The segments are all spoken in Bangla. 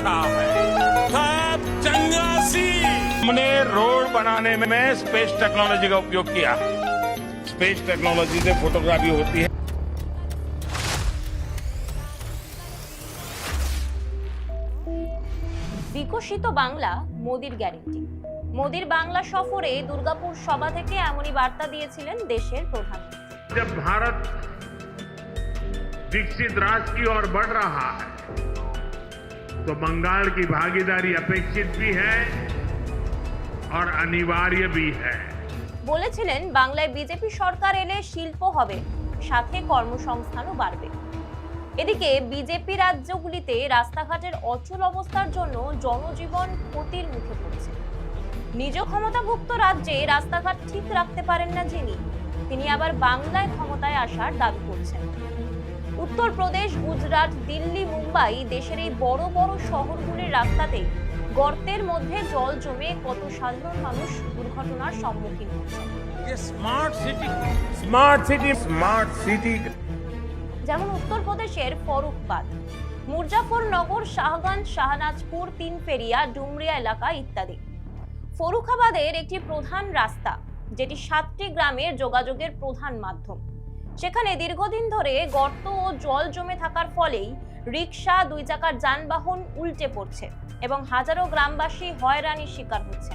अच्छा है सब चंगा सी हमने रोड बनाने में स्पेस टेक्नोलॉजी का उपयोग किया है स्पेस टेक्नोलॉजी से फोटोग्राफी होती है বিকশিত বাংলা মোদির গ্যারেন্টি মোদির বাংলা সফরে দুর্গাপুর সভা থেকে এমনই বার্তা দিয়েছিলেন দেশের প্রধানমন্ত্রী जब भारत विकसित राष्ट्र की ओर बढ़ रहा है तो बंगाल की भागीदारी अपेक्षित भी है और अनिवार्य भी है বলেছিলেন বাংলায় বিজেপি সরকার এলে শিল্প হবে সাথে কর্মসংস্থানও বাড়বে এদিকে বিজেপি রাজ্যগুলিতে রাস্তাঘাটের অচল অবস্থার জন্য জনজীবন ক্ষতির মুখে পড়ছে নিজ ক্ষমতাভুক্ত রাজ্যে রাস্তাঘাট ঠিক রাখতে পারেন না যিনি তিনি আবার বাংলায় ক্ষমতায় আসার দাবি করছেন উত্তরপ্রদেশ গুজরাট দিল্লি মুম্বাই দেশের এই বড় বড় শহরগুলির রাস্তাতে গর্তের মধ্যে জল জমে কত সাধারণ মানুষ দুর্ঘটনার সম্মুখীন হচ্ছে। স্মার্ট সিটি স্মার্ট সিটি যেমন উত্তরপ্রদেশের ফরুকবাদ মুরজাফরনগর শাহগঞ্জ শাহনাজপুর তিনপেরিয়া ডুমরিয়া এলাকা ইত্যাদি। ফরুখাবাদের একটি প্রধান রাস্তা যেটি সাতটি গ্রামের যোগাযোগের প্রধান মাধ্যম। সেখানে দীর্ঘদিন ধরে গর্ত ও জল জমে থাকার ফলেই রিক্সা দুই চাকার যানবাহন উল্টে পড়ছে এবং হাজারো গ্রামবাসী হয়রানির শিকার হচ্ছে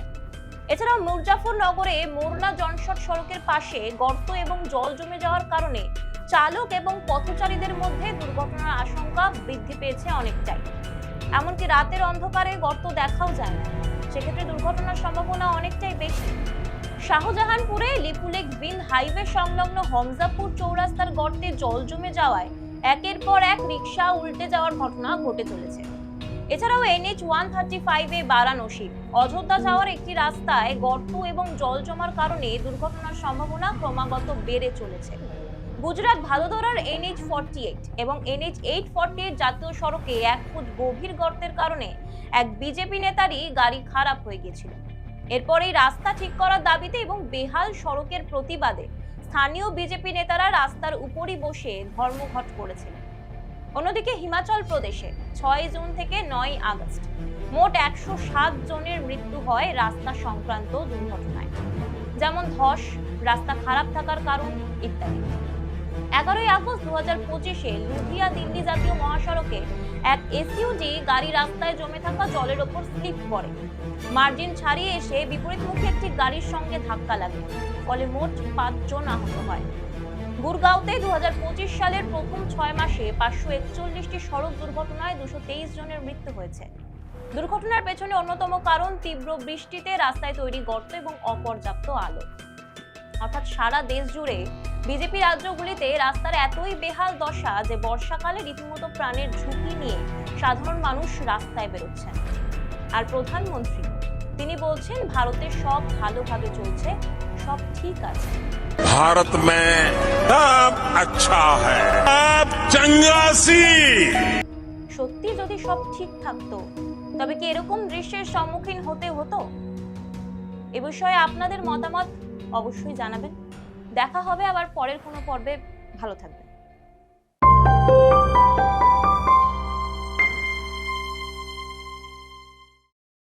এছাড়াও মুরজাফর নগরে মোরনা জনশট সড়কের পাশে গর্ত এবং জল জমে যাওয়ার কারণে চালক এবং পথচারীদের মধ্যে দুর্ঘটনার আশঙ্কা বৃদ্ধি পেয়েছে অনেকটাই। এমনকি রাতের অন্ধকারে গর্ত দেখাও যায় না। সেক্ষেত্রে দুর্ঘটনার সম্ভাবনা অনেকটাই বেশি। শাহজাহানপুরে লিপুলেক বিন হাইওয়ে সংলগ্ন হমজাপুর চৌরাস্তার গর্তে জল জমে যাওয়ায় একের পর এক রিক্সা উল্টে যাওয়ার ঘটনা ঘটে চলেছে। এছাড়াও এনএইচ ওয়ান থার্টি ফাইভে বারাণসী, অযোধ্যা যাওয়ার একটি রাস্তায় গর্ত এবং জল জমার কারণে দুর্ঘটনার সম্ভাবনা ক্রমাগত বেড়ে চলেছে। গুজরাট ভাদোদরার এনএইচ ফর্টি এইট এবং এনএইচ এইট ফর্টি এইট জাতীয় সড়কে এক ফুট গভীর গর্তের কারণে এক বিজেপি নেতারই গাড়ি খারাপ হয়ে গিয়েছিল। এরপরেই রাস্তা ঠিক করার দাবিতে এবং বেহাল সড়কের প্রতিবাদে স্থানীয় বিজেপি নেতারা রাস্তার উপরই বসে ধর্মঘট করেছিলেন। অন্যদিকে হিমাচল প্রদেশে ছয় জুন থেকে নয় আগস্ট মোট একশো সাত জনের মৃত্যু হয় রাস্তা সংক্রান্ত দুর্ঘটনায়। যেমন ধস, রাস্তা খারাপ থাকার কারণ ইত্যাদি। এগারোই আগস্ট দু হাজার পঁচিশে লুধিয়া দিল্লি জাতীয় মহাসড়কে এক এসইউজি গাড়ি রাস্তায় জমে থাকা জলের ওপর স্লিপ করে মার্জিন ছাড়িয়ে এসে বিপরীত বিপরীতমুখী একটি গাড়ির সঙ্গে ধাক্কা লাগে। ফলে মোট পাঁচজন আহত হয়। গুরগাঁওতে দু সালের প্রথম ছয় মাসে পাঁচশো একচল্লিশটি সড়ক দুর্ঘটনায় দুশো তেইশ জনের মৃত্যু হয়েছে। দুর্ঘটনার পেছনে অন্যতম কারণ তীব্র বৃষ্টিতে রাস্তায় তৈরি গর্ত এবং অপর্যাপ্ত আলো। অর্থাৎ সারা দেশ জুড়ে বিজেপি রাজ্যগুলিতে রাস্তার এতই বেহাল দশা যে বর্ষাকালে রীতিমতো প্রাণের ঝুঁকি নিয়ে সাধারণ মানুষ রাস্তায় বেরোচ্ছেন। আর প্রধানমন্ত্রী তিনি বলছেন ভারতে সব ভালোভাবে চলছে সব ঠিক আছে। ভারত সত্যি যদি সব ঠিক থাকতো তবে কি এরকম দৃশ্যের সম্মুখীন হতে হতো? এ বিষয়ে আপনাদের মতামত অবশ্যই জানাবেন। দেখা হবে আবার পরের কোনো পর্বে ভালো থাকবেন।